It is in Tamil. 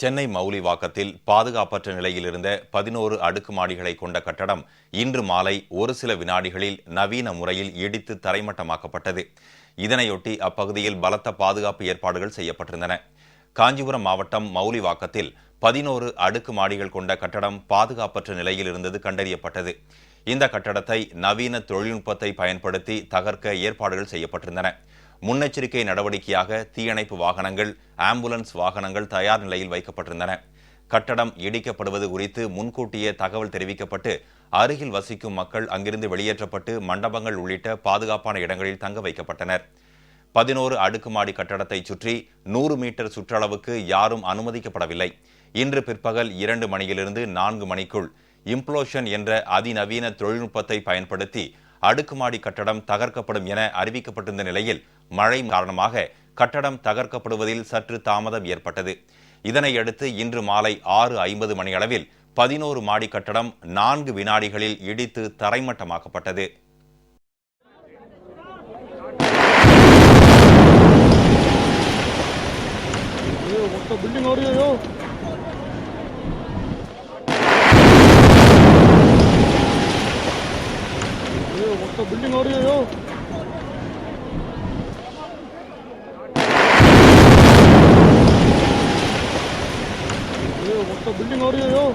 சென்னை மௌலிவாக்கத்தில் பாதுகாப்பற்ற நிலையில் இருந்த பதினோரு அடுக்குமாடிகளை கொண்ட கட்டடம் இன்று மாலை ஒரு சில வினாடிகளில் நவீன முறையில் இடித்து தரைமட்டமாக்கப்பட்டது. இதனையொட்டி அப்பகுதியில் பலத்த பாதுகாப்பு ஏற்பாடுகள் செய்யப்பட்டிருந்தன. காஞ்சிபுரம் மாவட்டம் மௌலிவாக்கத்தில் பதினோரு அடுக்குமாடிகள் கொண்ட கட்டடம் பாதுகாப்பற்ற நிலையில் இருந்தது கண்டறியப்பட்டது. இந்த கட்டடத்தை நவீன தொழில்நுட்பத்தை பயன்படுத்தி தகர்க்க ஏற்பாடுகள் செய்யப்பட்டிருந்தன. முன்னெச்சரிக்கை நடவடிக்கையாக தீயணைப்பு வாகனங்கள் ஆம்புலன்ஸ் வாகனங்கள் தயார் நிலையில் வைக்கப்பட்டிருந்தன. கட்டடம் இடிக்கப்படுவது குறித்து முன்கூட்டியே தகவல் தெரிவிக்கப்பட்டு அருகில் வசிக்கும் மக்கள் அங்கிருந்து வெளியேற்றப்பட்டு மண்டபங்கள் உள்ளிட்ட பாதுகாப்பான இடங்களில் தங்க வைக்கப்பட்டனர். பதினோரு அடுக்குமாடி கட்டடத்தை சுற்றி நூறு மீட்டர் சுற்றளவுக்கு யாரும் அனுமதிக்கப்படவில்லை. இன்று பிற்பகல் இரண்டு மணியிலிருந்து நான்கு மணிக்குள் இம்ப்ளோஷன் என்ற அதிநவீன தொழில்நுட்பத்தை பயன்படுத்தி அடுக்குமாடி கட்டடம் தகர்க்கப்படும் என அறிவிக்கப்பட்டிருந்த நிலையில் மழை காரணமாக கட்டடம் தகர்க்கப்படுவதில் சற்று தாமதம் ஏற்பட்டது. இதனையடுத்து இன்று மாலை ஆறு ஐம்பது மணியளவில் பதினோரு மாடி கட்டடம் நான்கு வினாடிகளில் இடித்து தரைமட்டமாக்கப்பட்டது. மொத்த பில்டிங் ஓடியோ. 자, 물링 어려요.